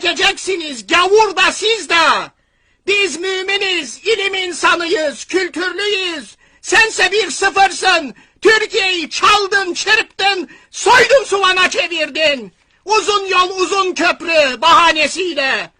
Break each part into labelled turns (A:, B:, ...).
A: çekeceksiniz. Gavur da siz de. Biz müminiz, ilim insanıyız, kültürlüyüz. Sense bir sıfırsın. Türkiye'yi çaldın, çırptın, soydun suvana çevirdin. Uzun yol, uzun köprü bahanesiyle.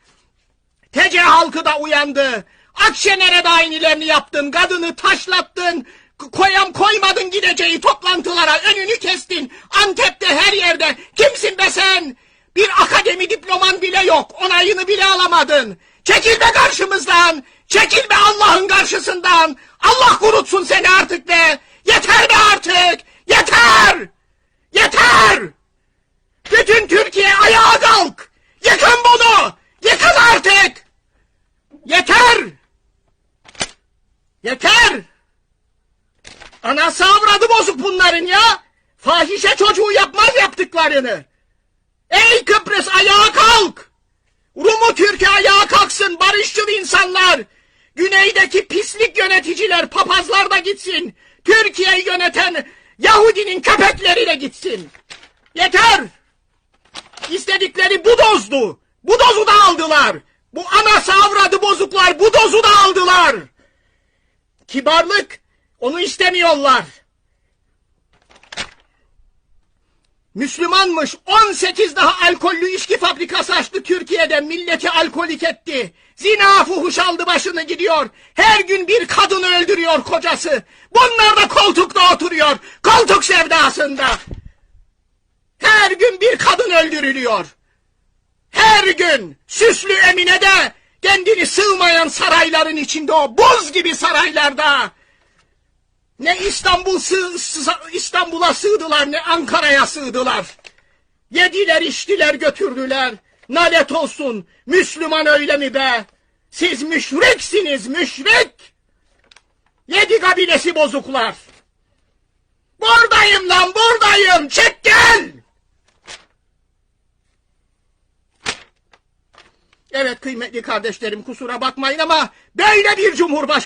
A: TC halkı da uyandı. Akşener'e de aynılarını yaptın. Kadını taşlattın. Koyam koymadın gideceği toplantılara. Önünü kestin. Antep'te her yerde. Kimsin be sen? Bir akademi diploman bile yok. Onayını bile alamadın. Çekil be karşımızdan. Çekil be Allah'ın karşısından. Allah kurutsun seni artık be. Yeter be artık. Yeter. Yeter. Bütün Türkiye ayağa kalk. Yıkın bunu. Yıkın artık. Yeter. Yeter. Anası avradı bozuk bunların ya. Fahişe çocuğu yapmaz yaptıklarını. Ey Kıbrıs ayağa kalk. Rumu Türkiye ayağa kalksın barışçıl insanlar. Güneydeki pislik yöneticiler papazlar da gitsin. Türkiye'yi yöneten Yahudinin köpekleri de gitsin. Yeter. İstedikleri bu dozdu. Bu dozu da aldılar. Bu anası avradı bozuklar bu dozu da aldılar. Kibarlık onu istemiyorlar. Müslümanmış 18 daha alkollü içki fabrikası açtı Türkiye'de milleti alkolik etti. Zina fuhuş aldı başını gidiyor. Her gün bir kadın öldürüyor kocası. Bunlar da koltukta oturuyor. Koltuk sevdasında. Her gün bir kadın öldürülüyor. Her gün süslü Emine de kendini sığmayan sarayların içinde o buz gibi saraylarda. Ne İstanbul İstanbul'a sığdılar ne Ankara'ya sığdılar. Yediler içtiler götürdüler. Nalet olsun Müslüman öyle mi be? Siz müşriksiniz müşrik. Yedi kabilesi bozuklar. Buradayım lan buradayım çık gel. Evet kıymetli kardeşlerim kusura bakmayın ama böyle bir cumhurbaşkanı